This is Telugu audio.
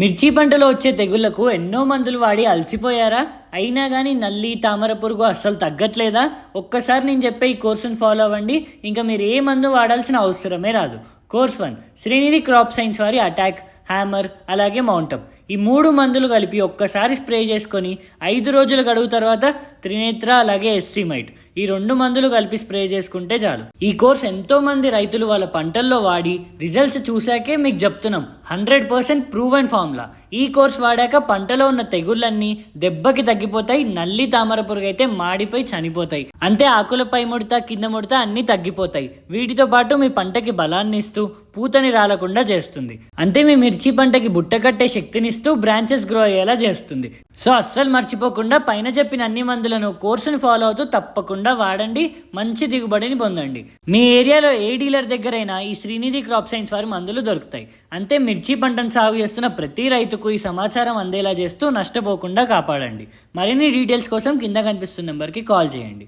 మిర్చి పంటలో వచ్చే తెగుళ్ళకు ఎన్నో మందులు వాడి అలసిపోయారా? అయినా కానీ నల్లి తామర పురుగు అస్సలు తగ్గట్లేదా? ఒక్కసారి నేను చెప్పే ఈ కోర్సును ఫాలో అవ్వండి. ఇంకా మీరు ఏ మందు వాడాల్సిన అవసరమే రాదు. Course one Srinidhi crop science వారి అటాక్ హ్యామర్ అలాగే మౌంటప్ ఈ మూడు మందులు కలిపి ఒక్కసారి స్ప్రే చేసుకొని ఐదు రోజులు గడువు తర్వాత త్రినేత్ర అలాగే ఎస్సీమైట్. ఈ రెండు మందులు కలిపి స్ప్రే చేసుకుంటే చాలు. ఈ కోర్స్ ఎంతో మంది రైతులు వాళ్ళ పంటల్లో వాడి రిజల్ట్స్ చూశాకే మీకు చెప్తున్నాం. Hundred percent prove and formula ఈ కోర్స్ వాడాక పంటలో ఉన్న తెగుళ్ళన్నీ దెబ్బకి తగ్గిపోతాయి నల్లి తామర పురుగు అయితే మాడిపోయి చనిపోతాయి. అంతే ఆకులపై ముడత కింద ముడత అన్ని తగ్గిపోతాయి. వీటితో పాటు మీ పంటకి బలాన్ని ఇస్తూ పూతని రాలకుండా చేస్తుంది. అంతే మీ మిర్చి పంటకి బుట్ట కట్టే శక్తినిస్తూ బ్రాంచెస్ గ్రో అయ్యేలా చేస్తుంది. సో అస్సలు మర్చిపోకుండా పైన చెప్పిన అన్ని మందులను కోర్సుని ఫాలో అవుతూ తప్పకుండా వాడండి మంచి దిగుబడిని పొందండి. మీ ఏరియాలో ఏ డీలర్ దగ్గరైనా ఈ శ్రీనిధి క్రాప్ సైన్స్ వారి మందులు దొరుకుతాయి. అంతే మిర్చి పంటను సాగు చేస్తున్న ప్రతి రైతుకు ఈ సమాచారం అందేలా చేస్తూ నష్టపోకుండా కాపాడండి. మరిన్ని డీటెయిల్స్ కోసం కింద కనిపిస్తున్న నెంబర్కి కాల్ చేయండి.